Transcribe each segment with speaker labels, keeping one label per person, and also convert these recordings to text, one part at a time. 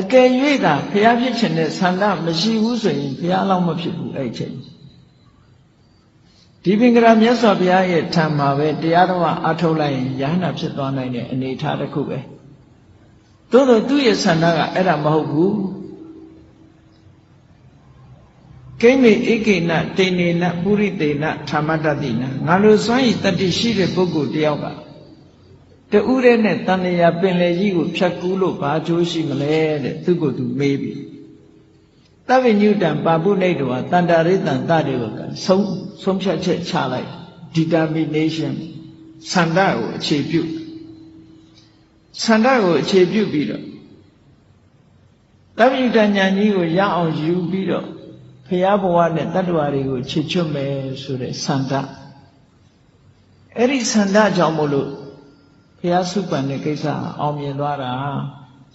Speaker 1: အကယ်၍သာဘုရားဖြစ်ခြင်းနဲ့ဆန္ဒမရှိဘူးဆိုရင်ဘုရားလောက်မဖြစ်ဘူးအဲ့ချိန်ဒီပင်ကရာမြတ်စွာဘုရားရဲ့ထံမှာပဲတရားတော်အထုတ်လိုက်ရင်ယ ahanan ဖြစ်သွားနိုင်တဲ့အနေအထားတစ်ခုပဲသို့သောသူ့ရဲ့ဆန္ဒကအဲ့ဒါမဟုတ်ဘူးကိမေဧကိဏတေနေနပုရိတေနဌာမတတိနငါတို့စွန့်ဤတတ္တိရှိတဲ့ပုဂ္ဂိုလ်တယောက်က တူးရဲနဲ့တန်လျာပင်လေကြီးကိုဖြတ်ကူးလို့ဘာကျိုးရှိမလဲတဲ့သူကိုသူမေးပြီသဗ္ဗညုတံပါပုနေတောတန္တာရိတံတတေဝကဆုံးဆုံးဖြတ်ချက်ချလိုက် determination ဆန္ဒကိုအခြေပြုဆန္ဒကိုအခြေပြုပြီးတော့သဗ္ဗညုတဉာဏ်ကြီးကိုရအောင်ယူပြီးတော့ဖရာဘဝနဲ့တတ္တဝါတွေကိုချစ်ချွတ်မယ်ဆိုတဲ့ဆန္ဒအဲ့ဒီဆန္ဒကြောင့်မို့လို့ ဖရာစုပန်တဲ့ကိစ္စအောင်မြင်သွားတာ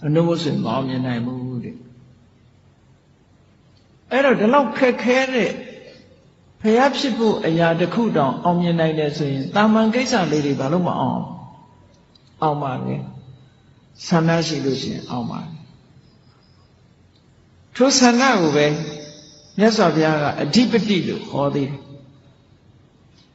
Speaker 1: အနုမဆိုမအောင်မြင်နိုင်ဘူးတဲ့အဲ့တော့ဒီလောက်ခက်ခဲတဲ့ဖရာဖြစ်ဖို့အရာတစ်ခုတောင်အောင်မြင်နိုင်တယ်ဆိုရင်တာမန်ကိစ္စလေးတွေဘာလို့မအောင်အောင်ပါလဲဆန္ဒရှိလို့ရှိရင်အောင်ပါထိုဆန္ဒကိုပဲမြတ်စွာဘုရားကအဓိပတိလို့ဟောသေးတယ်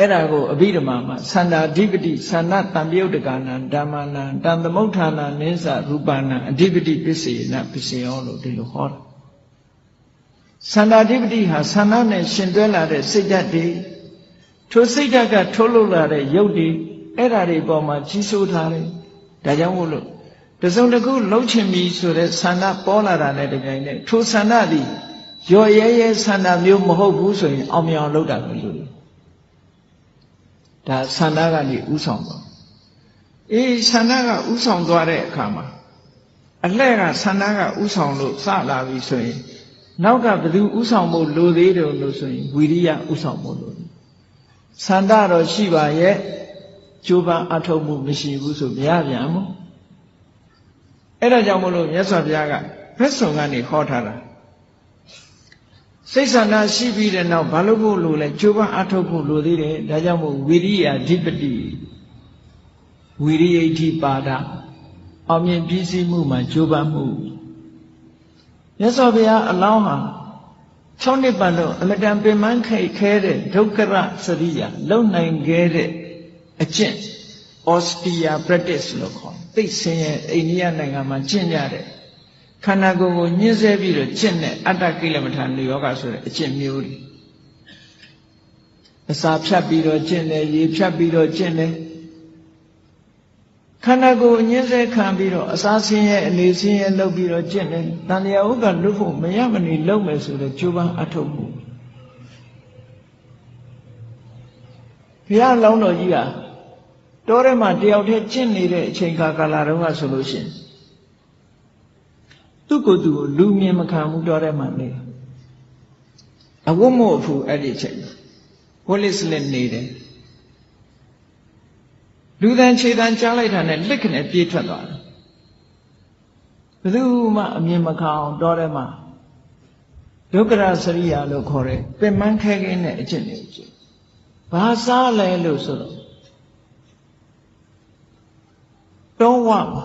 Speaker 1: အဲ့ဒါကိုအဘိဓမ္မာမှာသန္တာဓိပတိသန္နတံပြုတ်တကနာဓမ္မနာတံသမုဋ္ဌာနာနိစ္စရူပနာအဓိပတိပစ္စေနပစ္စယောလို့ဒီလိုဟောတာသန္တာဓိပတိဟာသန္နနဲ့ရှင်တွဲလာတဲ့စိတ်ဓာတ်တွေထိုစိတ်ဓာတ်ကထုတ်လုပ်လာတဲ့ရုပ်တွေအဲ့ဓာတွေပေါ်မှာကြီးစိုးထားတယ်ဒါကြောင့်မို့လို့တစုံတစ်ခုလှုပ်ချင်ပြီဆိုတဲ့ဆန္ဒပေါ်လာတာနဲ့တကြိမ်နဲ့ထိုဆန္ဒသည်ရော်ရဲရဲဆန္ဒမျိုးမဟုတ်ဘူးဆိုရင်အောင်မြင်အောင်လုပ်တာပဲလို့ ဒါဆန္ဒကနေဥဆောင်ပါအေးဆန္ဒကဥဆောင်သွားတဲ့အခါမှာအလှဲ့ကဆန္ဒကဥဆောင်လို့စလာပြီဆိုရင် နောက်ကဘယ်သူဥဆောင်ဖို့လိုသေးတယ်လို့ဆိုရင်ဝီရိယဥဆောင်ဖို့လိုတယ်ဆန္ဒတော့ရှိပါရဲ့ကြိုးပမ်းအထောက်မှုမရှိဘူးဆိုမရပြန်ဘူးအဲ့ဒါကြောင့်မလို့မြတ်စွာဘုရားကဘက်ဆောင်ကနေဟောထားတာ စိတ်ဆန္ဒရှိပြီးတဲ့နောက်ဘာလို့ဖို့လို့လဲကြိုးပမ်းအထောက်ဖို့လိုသေးတယ်ဒါကြောင့်မို့ဝိရိယဓိပတိဝိရိယဋ္ဌိပါဒအောင်မြင်ပြည့်စည်မှုမှာကြိုးပမ်းမှုမြတ်စွာဘုရားအလောင်းဟာ6နှစ်ပတ်လုံးအမတန်ပင်ပန်းခိတ်ခဲတဲ့ဒုက္ခရစရိယာလုံနိုင်ခဲ့တဲ့အကျင့် austere practice လို့ခေါ်သိစင်ရဲ့အိန္ဒိယနိုင်ငံမှာကျင့်ကြတဲ့ ခန္ဓာကိုယ်ကိုညှင်းဆဲပြီးတော့ကျင့်တဲ့အတ္တကိလမထာနိယောဂဆိုတဲ့အကျင့်မျိုးတွေအစာဖြတ်ပြီးတော့ကျင့်တယ်ရေဖြတ်ပြီးတော့ကျင့်တယ်ခန္ဓာကိုယ်ညှင်းဆဲခံပြီးတော့အစာဆင်းရဲအနေဆင်းရဲလုပ်ပြီးတော့ကျင့်တယ်တန်လျာဥက္ကလွတ်ဖို့မရမနေလုပ်မယ်ဆိုတဲ့ကြိုးပမ်းအထောက်မှုဘုရားလောင်းတော်ကြီးကတောထဲမှာတယောက်တည်းကျင့်နေတဲ့အချိန်ခါကာလတုန်းကဆိုလို့ရှိရင် သူ့ကိုယ်သူကိုလူမြင်မခံဘူးတောထဲမှာနေအဝတ်မို့အဖူအဲ့ဒီချိန်ဝလစ်စလက်နေတယ်လူတန်ခြေတန်ကြားလိုက်တာနဲ့လက်ခနဲ့ပြေးထွက်သွားတယ်ဘယ်သူမှအမြင်မခံအောင်တောထဲမှာဒုက္ခရစရိယာလို့ခေါ်တဲ့ပင်မခဲခင်းတဲ့အကျင့်တွေကျင့်ဘာစားလဲလို့ဆိုတော့တောဝမှာ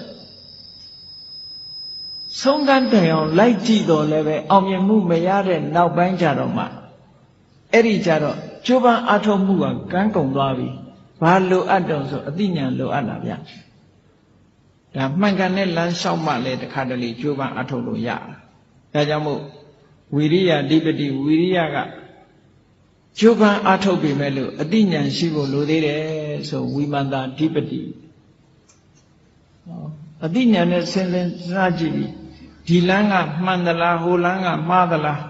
Speaker 1: ဆုံးကန်းတိုင်အောင်လိုက်ကြည့်တော့လည်းပဲအောင်မြင်မှုမရတဲ့နောက်ပိုင်းကြတော့မှအဲ့ဒီကြတော့ကျိုးပန်းအားထုတ်မှုကကန်းကုန်သွားပြီဘာလိုအပ်တော့ဆိုအသိဉာဏ်လိုအပ်တာဗျဒါမှန်ကန်တဲ့လမ်းလျှောက်မှလည်းတခါတလေကျိုးပန်းအားထုတ်လို့ရတာဒါကြောင့်မို့ဝီရိယဓိပတိဝီရိယကကျိုးပန်းအားထုတ်ပြီမဲ့လို့အတိညာရှိဖို့လိုသေးတယ်ဆိုဝိမန္တာဓိပတိအတိညာနဲ့ဆင်းဆင်းစားကြည့်ပြီး ဒီလမ်းကမှန်သလားဟိုလမ်းကမှားသလား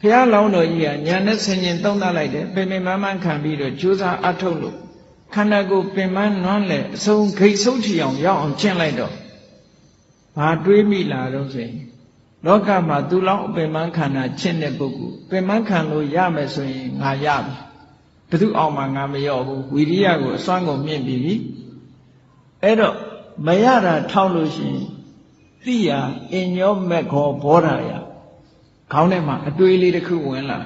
Speaker 1: ဘုရားလောင်းတော်ကြီးကညာနဲ့ဆင်ញင်သုံးသပ်လိုက်တယ်ပင်ပင်မမှန်ခံပြီးတော့ကြိုးစားအားထုတ်လို့ခန္ဓာကိုယ်ပင်မနွမ်းလေအဆုံးခိတ်ဆုံးထီအောင်ရောက်အောင်ကျင့်လိုက်တော့ဘာတွေးမိလာတော့ဆိုရင်လောကမှာသူလောင်းအပင်မခန္ဓာချင့်တဲ့ပုဂ္ဂိုလ်ပင်မခံလို့ရမယ်ဆိုရင်ငါရပြီဘယ်သူအောင်မှငါမရော့ဘူးဝီရိယကိုအစွမ်းကုန်မြင့်ပြီအဲ့တော့မရတာထောက်လို့ရှိရင် သိရအင်ညောမက်ခောဘောဓာယခေါင်းထဲမှာအတွေးလေးတစ်ခုဝင်လာ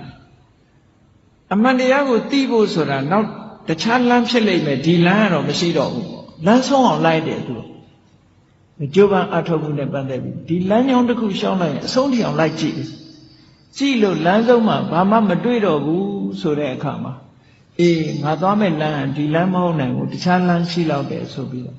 Speaker 1: အမှန်တရားကိုသိဖို့ဆိုတာနောက်တခြားလမ်းဖြစ်လိမ့်မယ်ဒီလမ်းကတော့မရှိတော့ဘူးပေါ့လမ်းဆုံးအောင်လိုက်တယ်သူကြိုးပမ်းအထောက်မှုနဲ့ပတ်သက်ပြီးဒီလမ်းကြောင်းတစ်ခုရှောင်းလိုက်ရင်အဆုံးထိအောင်လိုက်ကြည့်ကြည့်လို့လမ်းဆုံးမှာဘာမှမတွေ့တော့ဘူးဆိုတဲ့အခါမှာအေးငါသွားမဲ့လမ်းဒီလမ်းမဟုတ်နိုင်ဘူးတခြားလမ်းရှိတော့တယ်ဆိုပြီးတော့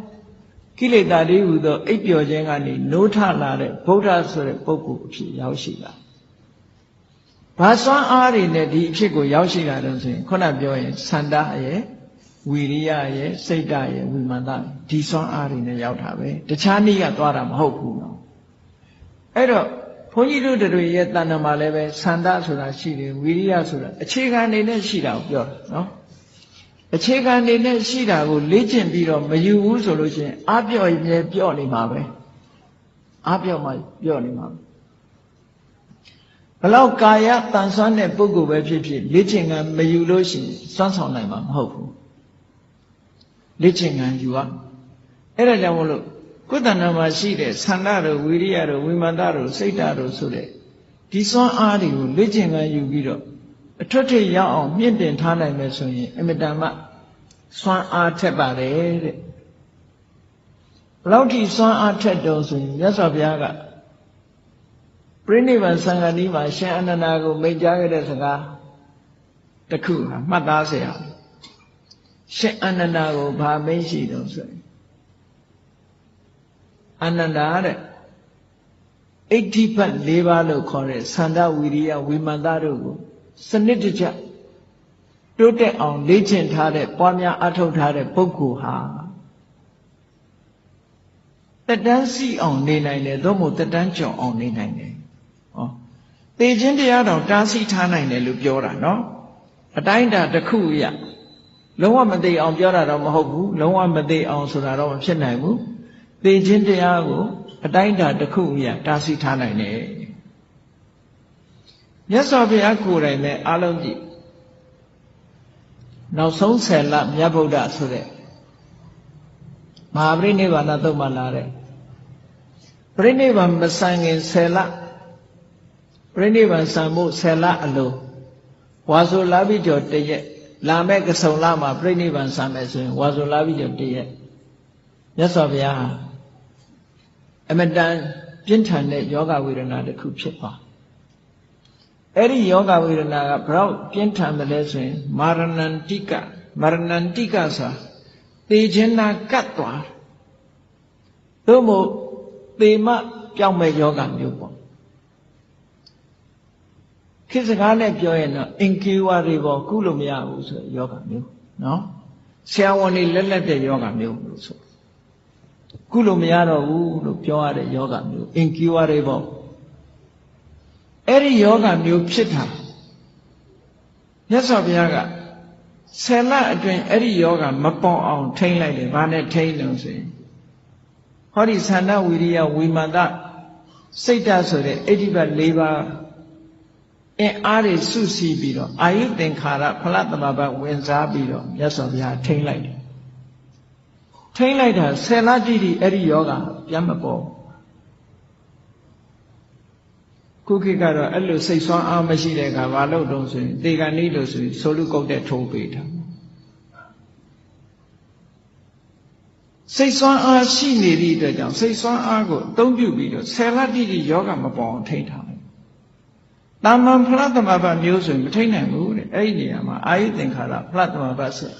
Speaker 1: ကိလေသာတွေဟူသောအိပ်ပျော်ခြင်းကနေနိုးထလာတဲ့ဗုဒ္ဓဆိုတဲ့ပုဂ္ဂိုလ်အဖြစ်ရောက်ရှိတာဘာစွမ်းအားတွေနဲ့ဒီအဖြစ်ကိုရောက်ရှိတာတော့ဆိုရင်ခုနပြောရင်သန္တာရဲ့ဝီရိယရဲ့စိတ်ဓာတ်ရဲ့ဝိမာန်ဒီစွမ်းအားတွေနဲ့ရောက်တာပဲတခြားနည်းကသွားတာမဟုတ်ဘူးနော်အဲ့တော့ဘုန်းကြီးတို့တွေရဲ့တဏ္ဍာမှာလည်းပဲသန္တာဆိုတာရှိတယ်ဝီရိယဆိုတာအခြေခံနေနဲ့ရှိတာကိုပြောတာနော် အခြေခံနေနဲ့ရှိတာကိုလေ့ကျင့်ပြီးတော့မယူဘူးဆိုလို့ရှိရင်အပြော့ရင်လည်းပြော့နေမှာပဲအပြော့မှပြော့နေမှာဘလောက်ကာယတန်ဆွမ်းတဲ့ပုဂ္ဂိုလ်ပဲဖြစ်ဖြစ်လေ့ကျင့်ကမယူလို့ရှိရင်စွမ်းဆောင်နိုင်မှာမဟုတ်ဘူးလေ့ကျင့်ကယူရအဲ့ဒါကြောင့်မလို့ကိုယ်တဏ္ဍာမှာရှိတဲ့ဆန္ဒတို့ဝိရိယတို့ဝိမာန်တို့စိတ်ဓာတ်တို့ဆိုတဲ့ဒီစွမ်းအားတွေကိုလေ့ကျင့်ကယူပြီးတော့ အထွတ်ထိပ်ရောက်အောင်မြင့်တင်ထားနိုင်မယ်ဆိုရင်အမတန်မှစွမ်းအားထက်ပါတယ်တဲ့ဘလောက်ထိစွမ်းအားထက်တော်ဆိုရင်မြတ်စွာဘုရားကပြိဋိဘံသံဃာနီးမှာရှင်အနန္ဒာကိုမိန့်ကြားခဲ့တဲ့စကားတစ်ခုဟာမှတ်သားစရာရှင်အနန္ဒာကိုဘာမိန့်ရှိတော်ဆိုရင်အနန္ဒာတဲ့အဋ္ဌိပတ်၄ပါးလို့ခေါ်တဲ့သန္တာဝီရိယဝိမန္တတို့ကို စနစ်တကျတိုးတက်အောင်လေ့ကျင့်ထားတဲ့ပွားများအထောက်ထားတဲ့ပုဂ္ဂိုလ်ဟာတက်တန်းစီအောင်နေနိုင်တယ်သို့မဟုတ်တက်တန်းကျော်အောင်နေနိုင်တယ်ဟောသေခြင်းတရားတော်တားဆီးထားနိုင်တယ်လို့ပြောတာနော်အတိုင်းတာတစ်ခုရလုံးဝမသိအောင်ပြောတာတော့မဟုတ်ဘူးလုံးဝမသိအောင်ဆိုတာတော့မဖြစ်နိုင်ဘူးသေခြင်းတရားကိုအတိုင်းတာတစ်ခုရတားဆီးထားနိုင်တယ် မြတ်စွာဘုရားကိုယ်တိုင်လည်းအလုံးကြည့်နောက်ဆုံးဆယ်လမြတ်ဗုဒ္ဓဆိုတဲ့မဟာပရိနိဗ္ဗာန်သုတ်မှလာတဲ့ပရိနိဗ္ဗာန်မဆန်ခင်ဆယ်လပရိနိဗ္ဗာန်ဆံဖို့ဆယ်လအလိုဝါဆိုလာပြီးကြောတရက်လာမဲ့ကဆုံလမှာပြိဋိဘံဆံမယ်ဆိုရင်ဝါဆိုလာပြီးကြောတရက်မြတ်စွာဘုရားအမတန်ပြင်းထန်တဲ့ယောဂဝေဒနာတစ်ခုဖြစ်သွား အဲ့ဒီယောဂဝေဒနာကဘလောက်ပြင်းထန်တယ်လဲဆိုရင်မာရဏန္တိကမာရဏန္တိကဆိုသေခြင်းနာကတ်သွားသို့မို့သေမပြောင်းမဲ့ယောဂမျိုးပေါ့ခေတ်စကားနဲ့ပြောရင်တော့အင်ကီဝါတွေပေါ့ကုလို့မရဘူးဆိုယောဂမျိုးနော်ဆရာဝန်တွေလက်လက်တဲ့ယောဂမျိုးလို့ဆိုကုလို့မရတော့ဘူးလို့ပြောရတဲ့ယောဂမျိုးအင်ကီဝါတွေပေါ့ အဲ့ဒီယောဂမျိုးဖြစ်တာမြတ်စွာဘုရားကဆယ်လအတွင်းအဲ့ဒီယောဂမပေါအောင် ထိမ့်လိုက်တယ်ဘာနဲ့ထိမ့်လို့ဆိုရင်ဟောဒီသန္တာဝိရိယဝိမာန်တစိတ်ဓာတ်ဆိုတဲ့အိဋ္ဌိပတ်၄ပါးအင်အားတွေစုစည်းပြီးတော့အာယုသင်္ခါရဖလသမဘဝင်စားပြီးတော့မြတ်စွာဘုရားထိမ့်လိုက်တယ်ထိမ့်လိုက်တာဆယ်လတိတိအဲ့ဒီယောဂပြန်မပေါ် ခုခေတ်ကတော့အဲ့လိုစိတ်ဆွမ်းအားမရှိတဲ့အခါဘာလို့တုံးဆိုရင်တေကန်ဤလို့ဆိုရင်ဆိုလူကုတ်တဲ့ထိုးပေးတာစိတ်ဆွမ်းအားရှိနေသည့်အတွက်ကြောင့်စိတ်ဆွမ်းအားကိုအသုံးပြုပြီးတော့ဆယ်လတိတိယောဂမပေါ်အောင်ထိန်းထားတယ်။တာမန်ဖလားသမဘမျိုးဆိုရင်မထိန်းနိုင်ဘူးတဲ့။အဲ့ဒီနေရာမှာအာယုသင်္ခါရဖလားသမဘဆို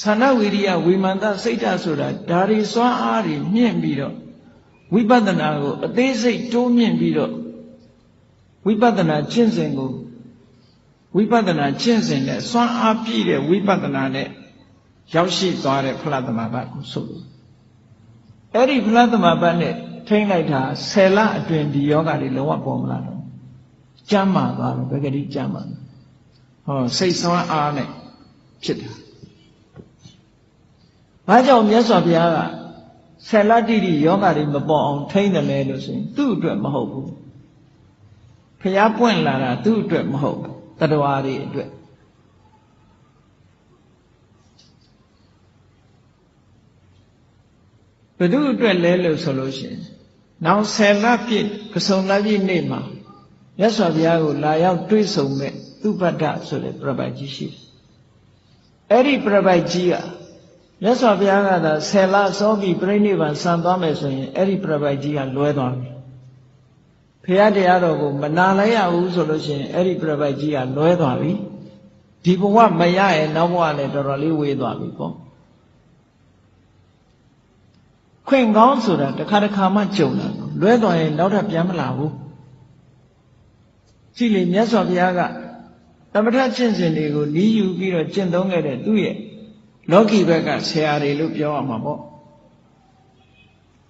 Speaker 1: သန္နဝိရိယဝိမာန်တစိတ်ဓာတ်ဆိုတာဒါရီစွမ်းအားတွေမြင့်ပြီးတော့ဝိပဿနာကိုအသေးစိတ်တိုးမြင့်ပြီးတော့ ဝိပဿနာကျင့်စဉ်ကိုဝိပဿနာကျင့်စဉ်နဲ့စွမ်းအားပြည့်တဲ့ဝိပဿနာနဲ့ရောက်ရှိသွားတဲ့ဖလားသမဘကိုဆိုလို့အဲ့ဒီဖလားသမဘနဲ့ထိမ့်လိုက်တာဆယ်လအတွင်းဒီယောဂတွေလုံးဝပေါ်မလာတော့ကျမ်းမာသွားတယ်ဘယ်ကလေးကျမ်းမာလဲဟောစိတ်ဆွမ်းအားနဲ့ဖြစ်တာဘာကြောင့်မြတ်စွာဘုရားကဆယ်လတိတိယောဂတွေမပေါ်အောင်ထိမ့်တယ်လဲလို့ဆိုရင်သူ့အတွက်မဟုတ်ဘူး ဘုရားပွင့်လာတာသူ့အတွက်မဟုတ်ဘူးတတဝါတွေအတွက်ဘု து အတွက်လဲလို့ဆိုလို့ရှိရင်နောက်ဆယ်လပြည့်ပစုံလပြည့်နေ့မှာမြတ်စွာဘုရားကိုလာရောက်တွေ့ဆုံမဲ့သူပတ္တဆိုတဲ့ပြပိုက်ကြီးရှိတယ်အဲ့ဒီပြပိုက်ကြီးကမြတ်စွာဘုရားကသာဆယ်လစောပြီးပြိဋိဘံဆံသွားမယ်ဆိုရင်အဲ့ဒီပြပိုက်ကြီးကလွဲသွားပြီ ဖရာတရားတော်ကိုမနာလိုက်ရဘူးဆိုလို့ရှိရင်အဲ့ဒီပြပိုက်ကြီးကလွဲသွားပြီဒီဘဝမရရဲ့နောက်ဘဝနဲ့တော်တော်လေးဝေးသွားပြီပေါ့ခွင့်ကောင်းဆိုတာတစ်ခါတစ်ခါမှကြုံတာလွဲသွားရင်နောက်ထပ်ပြန်မလာဘူးကြည့်လေမြတ်စွာဘုရားကသမထကျင့်စဉ်တွေကိုနီးယူပြီးတော့ကျင့်သုံးခဲ့တဲ့သူ့ရဲ့လောကီဘက်ကဆရာတွေလို့ပြောရမှာပေါ့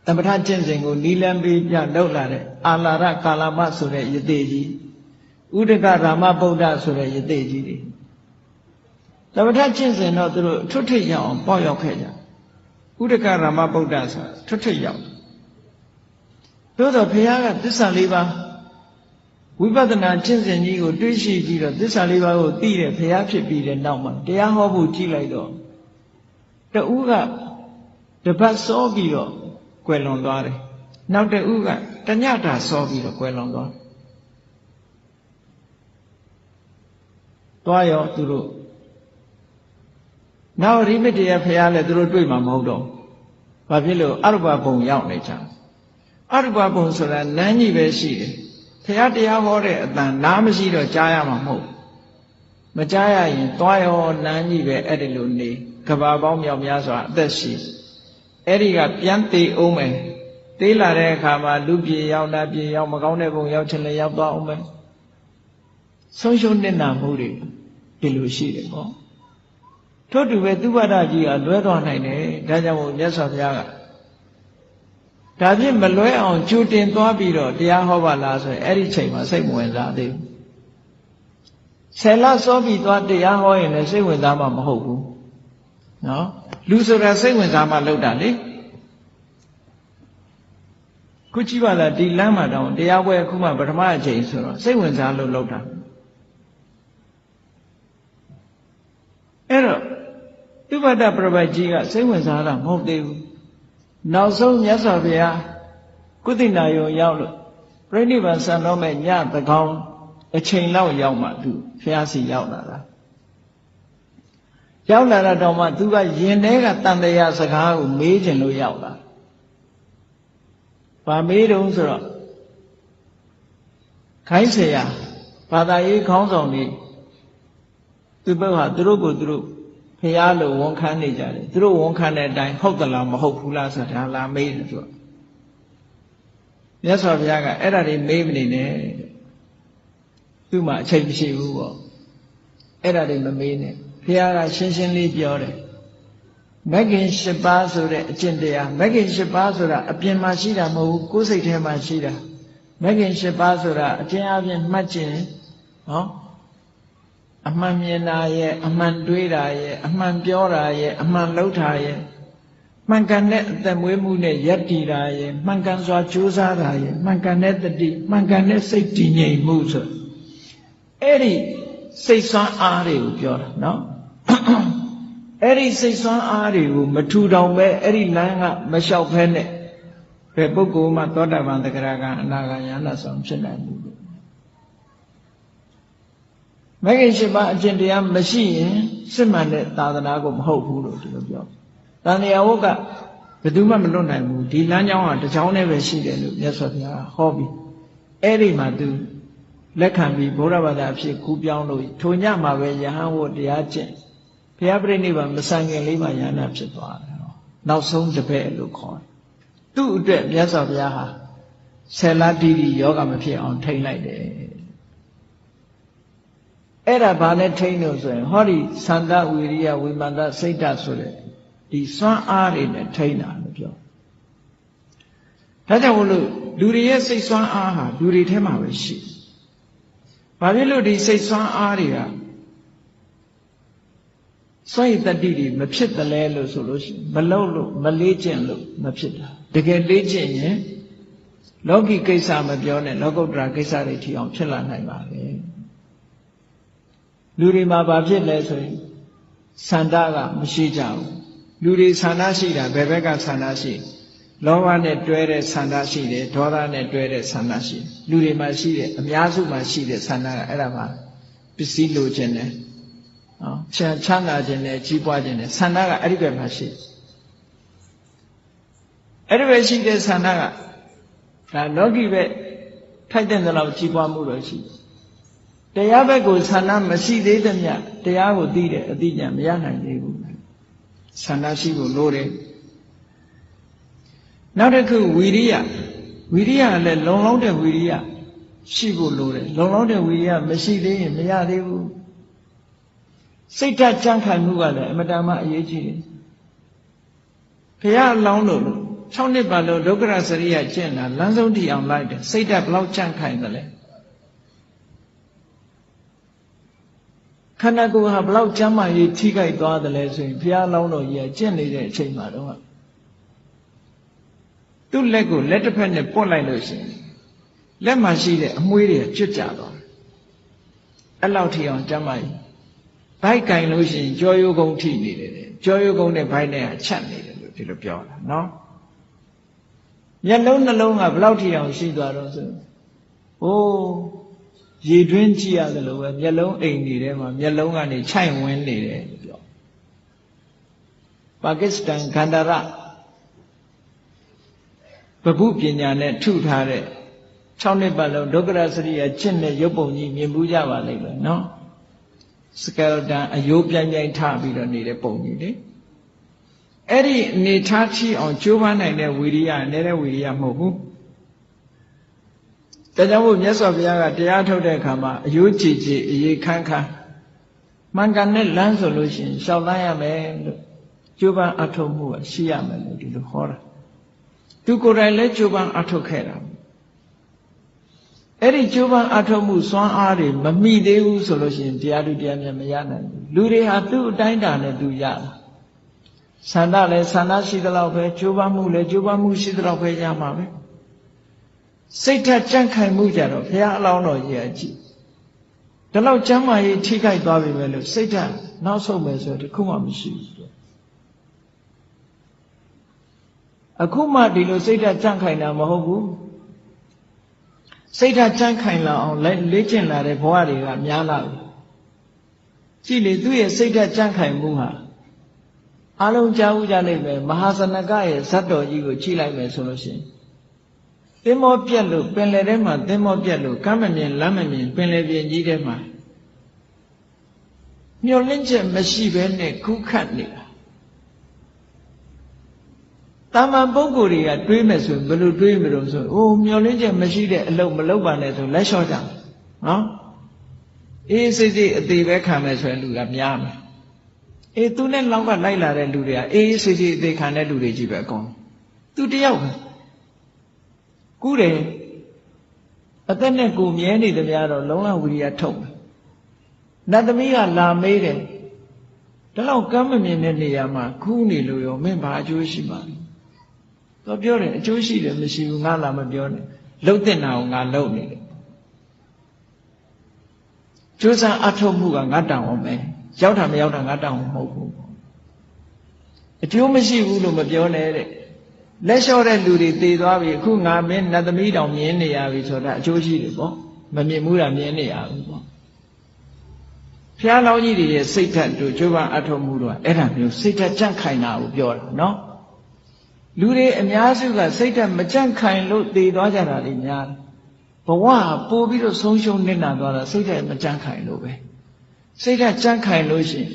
Speaker 1: သမထကျင့်စဉ်ကိုနီးလန်းပြီးပြလောက်လာတဲ့အာလာရကာလမဆိုတဲ့ယတိကြီးဥဒကရာမဗုဒ္ဓဆိုတဲ့ယတိကြီးတွေသမထကျင့်စဉ်တော့သူတို့ထွတ်ထိပ်ရအောင်ပေါ့ရောက်ခဲ့ကြဥဒကရာမဗုဒ္ဓဆိုတာထွတ်ထိပ်ရောက်သို့တော့ဘုရားကသစ္စာလေးပါးဝိပဿနာကျင့်စဉ်ကြီးကိုတွေးရှိပြီးတော့သစ္စာလေးပါးကိုသိတဲ့ဘုရားဖြစ်ပြီးတဲ့နောက်မှာတရားဟောဖို့ကြည့်လိုက်တော့တဦးကတပတ်စောပြီးတော့ ကွယ်လွန်သွားတယ်နောက်တဦးကတညတာစောပြီးတော့ကွယ်လွန်သွားသွားရောသူတို့နောက်ရိမတရဖះလဲသူတို့တွေ့မှာမဟုတ်တော့ဘာဖြစ်လို့အရုပဘုံရောက်နေကြအရုပဘုံဆိုတာနန်းကြီးပဲရှိတယ်ဖះတရားဟောတဲ့အတန်နားမရှိတော့ကြားရမှာမဟုတ်မကြားရရင်သွားရောနန်းကြီးပဲအဲ့ဒီလိုနေကဘာပေါင်းမြောက်များစွာအသက်ရှိ အဲ့ဒီကပြန်သေးအောင်မယ်သေးလာတဲ့အခါမှာလူပြေရောက်တာပြေရောက်မကောင်းတဲ့ဘုံရောက်ချင်လည်းရောက်သွားအောင်မယ်ဆုံးရှုံးနစ်နာမှုတွေဒီလိုရှိတယ်ပေါ့ထို့တူပဲသူဝဒကြီးကလွဲသွားနိုင်တယ်ဒါကြောင့်မို့မြတ်စွာဘုရားကဒါဖြင့်မလွဲအောင်ကြိုတင်သွားပြီးတော့တရားဟောပါလားဆိုရင်အဲ့ဒီချိန်မှာစိတ်မဝင်စားသေးဘူးဆယ်လစောပြီးသွားတရားဟောရင်လည်းစိတ်ဝင်စားမှာမဟုတ်ဘူးနော် လူဆိုတာစိတ်ဝင်စားမှလောက်တာလေခုကြည့်ပါလားဒီလမ်းမှာတောင်တရားပွဲအခုမှပထမအချိန်ဆိုတော့စိတ်ဝင်စားလို့လောက်တာအဲ့တော့သူဘဒ္ဒပြပတ်ကြီးကစိတ်ဝင်စားတာမဟုတ်သေးဘူးနောက်ဆုံးမြတ်စွာဘုရားကုသိနာယုံရောက်လို့ပြိဋိဘံဆံတော်မဲ့ညသကောင်းအချိန်လောက်ရောက်မှသူဘုရားစီရောက်လာတာ ရောက်လာတော့မှသူကယင်ထဲကတန်တရားစကားကိုမေးခြင်းလို့ရောက်လာ။ဗာမေးတုံးဆိုတော့ခိုင်းเสียဘာသာရေးခေါင်းဆောင်တွေသူဘက်ကသူတို့ကိုသူတို့ဖះလို့ဝန်ခံနေကြတယ်သူတို့ဝန်ခံတဲ့အတိုင်းဟုတ်သလားမဟုတ်ဘူးလားဆိုတာလာမေးတယ်သူကမြတ်စွာဘုရားကအဲ့ဒါတွေမေးမနေနဲ့သူ့မှာအချိန်မရှိဘူးပေါ့အဲ့ဒါတွေမမေးနဲ့ ဘုရားကရှင်းရှင်းလေးပြောတယ်မဂ္ဂင်၈ပါးဆိုတဲ့အကျင့်တရားမဂ္ဂင်၈ပါးဆိုတာအပြင်မှာရှိတာမဟုတ်ဘူးကိုယ်စိတ်ထဲမှာရှိတာမဂ်ခင်၈ပါးဆိုတာအကျဉ်းအပြင်မှတ်ခြင်းနော်အမှန်မြင်တာရဲ့အမှန်တွေးတာရဲ့အမှန်ပြောတာရဲ့အမှန်လုပ်တာရဲ့မှန်ကန်တဲ့အသက်မွေးမှုနဲ့ယက်တည်တာရဲ့မှန်ကန်စွာကြိုးစားတာရဲ့မှန်ကန်တဲ့တတိမှန်ကန်တဲ့စိတ်တည်ငြိမ်မှုဆိုအဲ့ဒီစိတ်ဆွမ်းအားတွေကိုပြောတာနော် အဲ့ဒီစိတ်ဆွမ်းအားတွေကိုမထူထောင်ပဲအဲ့ဒီလမ်းကမလျှောက်ဖဲနဲ့ဘယ်ပုဂ္ဂိုလ်မှသောတာပန်တဂရကအနာဂါယနာဆောင်ဖြစ်နိုင်ဘူးမဂ္ဂင်၈ပါးအကျင့်တရားမရှိရင်စစ်မှန်တဲ့သာသနာကိုမဟုတ်ဘူးလို့ဒီလိုပြော။တန်တရားဝတ်ကဘယ်သူမှမလွတ်နိုင်ဘူးဒီလမ်းကြောင်းကတစ်ကြောင်းနဲ့ပဲရှိတယ်လို့မြတ်စွာဘုရားဟောပြီးအဲ့ဒီမှာသူလက်ခံပြီးဘုရားဘာသာအဖြစ်ကူးပြောင်းလို့ထိုညမှာပဲယဟန်ဝတ်တရားကျင့် ဘုရားပြိဋိဘံမဆန်ခင်လေးမှာယဟနာဖြစ်သွားတယ်နော်။နောက်ဆုံးတပည့်လို့ခေါ်တယ်။သူ့အတွက်မြတ်စွာဘုရားဟာဆယ်လတိတိယောဂမဖြစ်အောင်ထိန်လိုက်တယ်အဲ့ဒါဘာနဲ့ထိန်းလို့ဆိုရင်ဟောဒီသန္တာဝိရိယဝိမာန်တစိတ်ဓာတ်ဆိုတဲ့ဒီစွမ်းအားတွေနဲ့ထိန်းတာလို့ပြောဒါကြောင့်မလို့လူတွေရဲ့စိတ်စွမ်းအားဟာလူတွေထဲမှာပဲရှိဘာဖြစ်လို့ဒီစိတ်စွမ်းအားတွေက စွန့်ရည်တတိတွေမဖြစ်တယ်လဲလို့ဆိုလို့ရှိရင်မလုံးလို့မလေးကျင့်လို့မဖြစ်တာတကယ်လေးကျင့်ရင်လောကီကိစ္စမပြောနဲ့လောကုတ္တရာကိစ္စတွေထီအောင်ဖြစ်လာနိုင်ပါလေလူတွေမှာဘာဖြစ်လဲဆိုရင်ဆန္ဒကမရှိကြဘူးလူတွေဆန္ဒရှိတာဘယ်ဘက်ကဆန္ဒရှိလောဘနဲ့တွဲတဲ့ဆန္ဒရှိတယ်ဒေါသနဲ့တွဲတဲ့ဆန္ဒရှိလူတွေမှာရှိတယ်အများစုမှာရှိတဲ့ဆန္ဒကအဲ့ဒါမှာပစ္စည်းလိုချင်တယ် နော်ချမ်းချမ်းသာခြင်းနဲ့ကြီးပွားခြင်းနဲ့ဆန္ဒကအဲ့ဒီဘက်မှာရှိအဲ့ဒီဘက်ရှိတဲ့ဆန္ဒကဒါလောကီဘက်ထိုက်တဲ့လောက်ကြီးပွားမှုတော့ရှိတယ်တရားဘက်ကိုဆန္ဒမရှိသေးသမျှတရားကိုသိတဲ့အသိဉာဏ်မရနိုင်သေးဘူးဆန္ဒရှိဖို့လိုတယ်နောက်တစ်ခုဝီရိယဝီရိယလည်းလုံလောက်တဲ့ဝီရိယရှိဖို့လိုတယ်လုံလောက်တဲ့ဝီရိယမရှိသေးရင်မရသေးဘူး စိတ်ဓာတ်ကြံ့ခိုင်မှုကလည်းအမတန်မှအရေးကြီးတယ်ဘုရားအလောင်းလို့6နှစ်ပါလို့ဒုက္ခရစရိယကျင့်တာလမ်းဆုံးထိအောင်လိုက်တယ်စိတ်ဓာတ်ဘလောက်ကြံ့ခိုင်တယ်လဲခန္ဓာကိုယ်ဟာဘလောက်ကျမ်းမာရေးထိခိုက်သွားတယ်လဲဆိုရင်ဘုရားလောင်းတော်ကြီးကကျင့်နေတဲ့အချိန်မှာတော့သူ့လက်ကိုလက်တစ်ဖက်နဲ့ပွတ်လိုက်လို့ရှိရင်လက်မှာရှိတဲ့အမွှေးတွေကျွတ်ကြသွားတယ်အဲ့လောက်ထိအောင်ကျမ်းမာရေး ဘိုက်ကင်လို့ရှိရင်ကြောရိုးကုန်းထိနေတယ်ကြောရိုးကုန်းနဲ့ဘိုက်နဲ့ချက်နေတယ်လို့ဒီလိုပြောတာနော်မျက်လုံးနှလုံးကဘလောက်ထိအောင်ရှိသွားတော့ဆိုဟိုးရေတွင်းကြည့်ရတယ်လို့ပဲမျက်လုံးအိမ်နေထဲမှာမျက်လုံးကနေခြိုက်ဝင်းနေတယ်လို့ပြောပါကစ္စတန်ခန္ဓာရပပုပညာနဲ့ထုထားတဲ့6နှစ်ပတ်လုံးဒုက္ခရစရိယကျင့်တဲ့ရုပ်ပုံကြီးမြင်ဘူးကြပါလိမ့်မယ်နော် စကယ်တန်အယိုးပြိုင်ပြိုင်ထပြီးတော့နေတဲ့ပုံကြီးလေအဲ့ဒီအနေထားထိအောင်ကြိုးပမ်းနိုင်တဲ့ဝီရိယနေတဲ့ဝီရိယမဟုတ်ဘူးဒါကြောင့်မို့မြတ်စွာဘုရားကတရားထုတ်တဲ့အခါမှာအယိုးကြည်ကြည်အေးခန်းခန်းမှန်ကန်တဲ့လမ်းဆိုလို့ရှိရင်ရှောက်လန်းရမယ်လို့ကြိုးပမ်းအထုတ်မှုကရှိရမယ်လို့ဒီလိုဟောတာသူကိုယ်တိုင်လည်းကြိုးပမ်းအထုတ်ခဲ့တာ အဲ့ဒီကြိုးပမ်းအထုတ်မှုစွမ်းအားတွေမမိသေးဘူးဆိုလို့ရှိရင်တရားသူတရားမြတ်မရနိုင်ဘူးလူတွေဟာသူ့အတိုင်းတာနဲ့သူရတာဆန္ဒလည်းဆန္ဒရှိသလောက်ပဲကြိုးပမ်းမှုလည်းကြိုးပမ်းမှုရှိသလောက်ပဲရမှာပဲစိတ်ဓာတ်ကြံ့ခိုင်မှုကြတော့ဘုရားအလောင်းတော်ကြီးအကြည့်ဒီလောက်ကျမ်းမာရေးထိခိုက်သွားပြီပဲလို့စိတ်ဓာတ်နောက်ဆုံးမယ်ဆိုတခုမှမရှိဘူးအခုမှဒီလိုစိတ်ဓာတ်ကြံ့ခိုင်တာမဟုတ်ဘူး စိတ်ဓာတ်ကြံ့ခိုင်လာအောင်လေ့ကျင့်လာတဲ့ဘဝတွေကများလာပြီကြည့်လေသူ့ရဲ့စိတ်ဓာတ်ကြံ့ခိုင်မှုဟာအလုံးကြားဦးကြလိမ့်မယ်မဟာစနကရဲ့ဇတ်တော်ကြီးကိုကြည့်လိုက်မယ်ဆိုလို့ရှိရင်သင်္ဘောပြက်လို့ပင်လယ်ထဲမှာသင်္ဘောပြက်လို့ကမ်းမမြင်လမ်းမမြင်ပင်လယ်ပြင်ကြီးထဲမှာမျောလင့်ချက်မရှိဘဲနဲ့ခုခတ်နေတာ တာမန်ပုဂ္ဂိုလ်တွေကတွေးမယ်ဆိုရင်ဘယ်လိုတွေးမလို့ဆိုအိုးမျောလင့်ချက်မရှိတဲ့အလုပ်မလုပ်ပါနဲ့ဆိုလက်လျှော့ကြနော်အေးစိတ်စိတ်အသေးပဲခံမယ်ဆိုရင်လူကများမယ်အေးသူနဲ့လောက်ကလိုက်လာတဲ့လူတွေကအေးစိတ်စိတ်အသေးခံတဲ့လူတွေကြီးပဲအကုန်သူတယောက်ပဲကူးတယ်အသက်နဲ့ကိုမြဲနေသမျှတော့လုံလဝိရိယထုတ်မယ်နတ်သမီးကလာမေးတယ်ဒါလောက်ကမ်းမမြင်တဲ့နေရာမှာခူးနေလို့ရောမင်းဘာအကျိုးရှိမှာလဲ တော့ပြောတယ်အကျိုးရှိတယ်မရှိဘူးငါလာမပြောနဲ့လှုပ်တဲ့နာကိုငါလှုပ်နေတယ်ကျိုးစားအထောက်မှုကငါတောင်းအောင်မယ်ရောက်တာမရောက်တာငါတောင်းအောင်မဟုတ်ဘူးအကျိုးမရှိဘူးလို့မပြောနဲ့တဲ့လက်လျှော့တဲ့လူတွေတည်သွားပြီအခုငါမင်းနတ်သမီးတောင်မြင်နေရပြီဆိုတာအကျိုးရှိတယ်ပေါ့မမြင်ဘူးတာမြင်နေရဘူးပေါ့ဖျားလောင်းကြီးတွေရဲ့စိတ်ဓာတ်တို့ကျိုးပန်းအထောက်မှုတို့ကအဲ့ဒါမျိုးစိတ်ဓာတ်ကြန့်ခိုင်တာကိုပြောတာနော် လူတွေအများစုကစိတ်ဓာတ်မကြန့်ခိုင်လို့တည်သွားကြတာတွေများတယ်ဘဝပို့ပြီးတော့ဆုံးရှုံးနေတာသွားတာစိတ်ဓာတ်မကြန့်ခိုင်လို့ပဲစိတ်ဓာတ်ကြန့်ခိုင်လို့ရှိရင်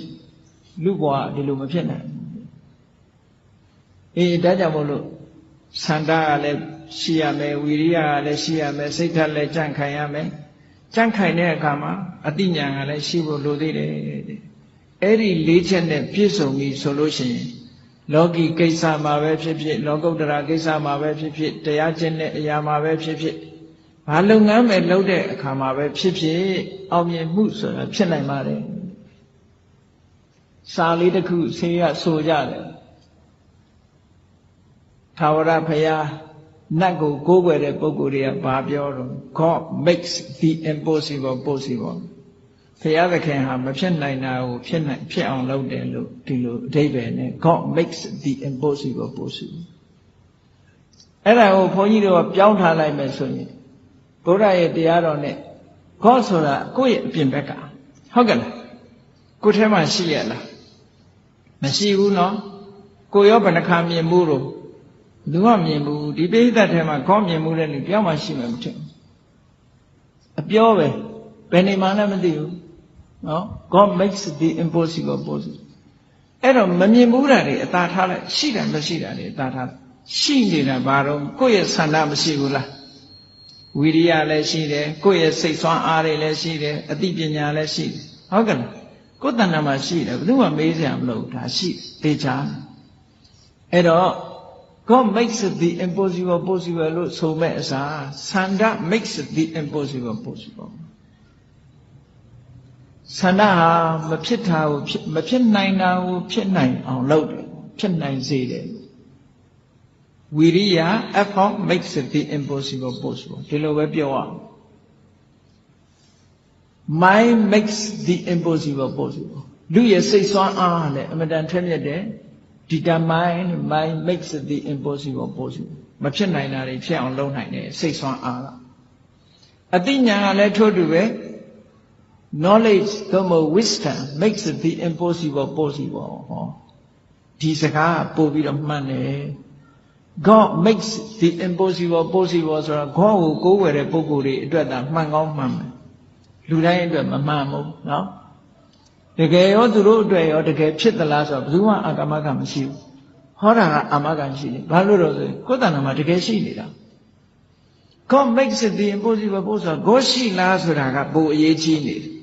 Speaker 1: လူဘဝဒီလိုမဖြစ်နိုင်ဘူးအေးဒါကြောင့်မို့လို့သန္တာကလည်းရှိရမယ်ဝီရိယကလည်းရှိရမယ်စိတ်ဓာတ်လည်းကြန့်ခိုင်ရမယ်ကြန့်ခိုင်တဲ့အခါမှာအတိညာကလည်းရှိဖို့လိုသေးတယ်တဲ့အဲ့ဒီလေးချက်နဲ့ပြည့်စုံပြီဆိုလို့ရှိရင် လောကီကိစ္စမှာပဲဖြစ်ဖြစ်လောကုတ္တရာကိစ္စမှာပဲဖြစ်ဖြစ်တရားကျင့်တဲ့အရာမှာပဲဖြစ်ဖြစ်ဘာလုပ်ငန်းပဲလုပ်တဲ့အခါမှာပဲဖြစ်ဖြစ်အောင်မြင်မှုဆိုတာဖြစ်နိုင်ပါတယ်စာလေးတစ်ခုဆေးရဆိုကြတယ်ထာဝရဘုရားနတ်ကိုကိုးကွယ်တဲ့ပုဂ္ဂိုလ်တွေကဘာပြောတော့ God makes the impossible possible ဘုရားသခင်ဟာမဖြစ်နိုင်တာကိုဖြစ်နိုင်ဖြစ်အောင်လုပ်တယ်လို့ဒီလိုအဓိပ္ပာယ်နဲ့ God makes the impossible possible အဲ့ဒါကိုဘုန်းကြီးတို့ကပြောင်းထားလိုက်မယ်ဆိုရင်ဘုရားရဲ့တရားတော်နဲ့ God ဆိုတာကိုယ့်ရဲ့အပြင်ဘက်ကဟုတ်ကဲ့လားကိုယ်ထဲမှာရှိရလားမရှိဘူးနော်ကိုရောဘယ်နှခါမြင်မှုတော့လူကမြင်ဘူးဒီပိဋကတ်ထဲမှာခေါင်းမြင်မှုတဲ့လူပြောင်းမှရှိမှမထင်ဘူးအပြောပဲဘယ်နေမှလည်းမသိဘူး နော် God makes the impossible possible အဲ့တော့မမြင်ဘူးတာတွေအသာထားလိုက်ရှိတယ်မရှိတာတွေအသာထားလိုက်ရှိနေတာဘာတော့ကိုယ့်ရဲ့ဆန္ဒမရှိဘူးလားဝီရိယလည်းရှိတယ်ကိုယ့်ရဲ့စိတ်ဆွမ်းအားတွေလည်းရှိတယ်အသိပညာလည်းရှိတယ်ဟုတ်ကဲ့လားကိုယ်တဏ္ဍာမှာရှိတယ်ဘယ်သူမှမေးစရာမလိုဘူးဒါရှိတယ်သေချာအဲ့တော့ God makes the impossible possible လို့ဆိုမဲ့အစားဆန္ဒ makes the impossible possible ဆန္ဒဟာမဖြစ်တာကိုမဖြစ်နိုင်တာကိုဖြစ်နိုင်အောင်လုပ်တယ်ဖြစ်နိုင်စေတယ်ဝီရိယ effort makes the impossible possible ဒီလိုပဲပြောရအောင် mind makes the impossible possible လူရဲ့စိတ်ဆွမ်းအားနဲ့အမတန်ထက်မြက်တယ် determine mind makes the impossible possible မဖြစ်နိုင်တာတွေဖြစ်အောင်လုပ်နိုင်တယ်စိတ်ဆွမ်းအားကအသိဉာဏ်ကလည်းထို့တူပဲ knowledge သို့မဟုတ် wisdom makes the impossible possible ဟောဒီစကားပို့ပြီးတော့မှတ်တယ် God makes the impossible possible ဆိုတာ God ကိုကိုးဝယ်တဲ့ပုဂ္ဂိုလ်တွေအတွက်သာမှန်ကောင်းမှန်မယ်လူတိုင်းအတွက်မမှန်ဘူးเนาะတကယ်ရောသူတို့အတွက်ရောတကယ်ဖြစ်သလားဆိုတော့ဘယ်သူမှအာကမကမရှိဘူးဟောတာကအာမကရှိတယ်ဘာလို့တော့ဆိုရင်ကိုယ်တဏ္ဍာမှာတကယ်ရှိနေတာ God makes it the impossible ပို့ဆိုတော့ God ရှိလားဆိုတာကပိုအရေးကြီးနေတယ်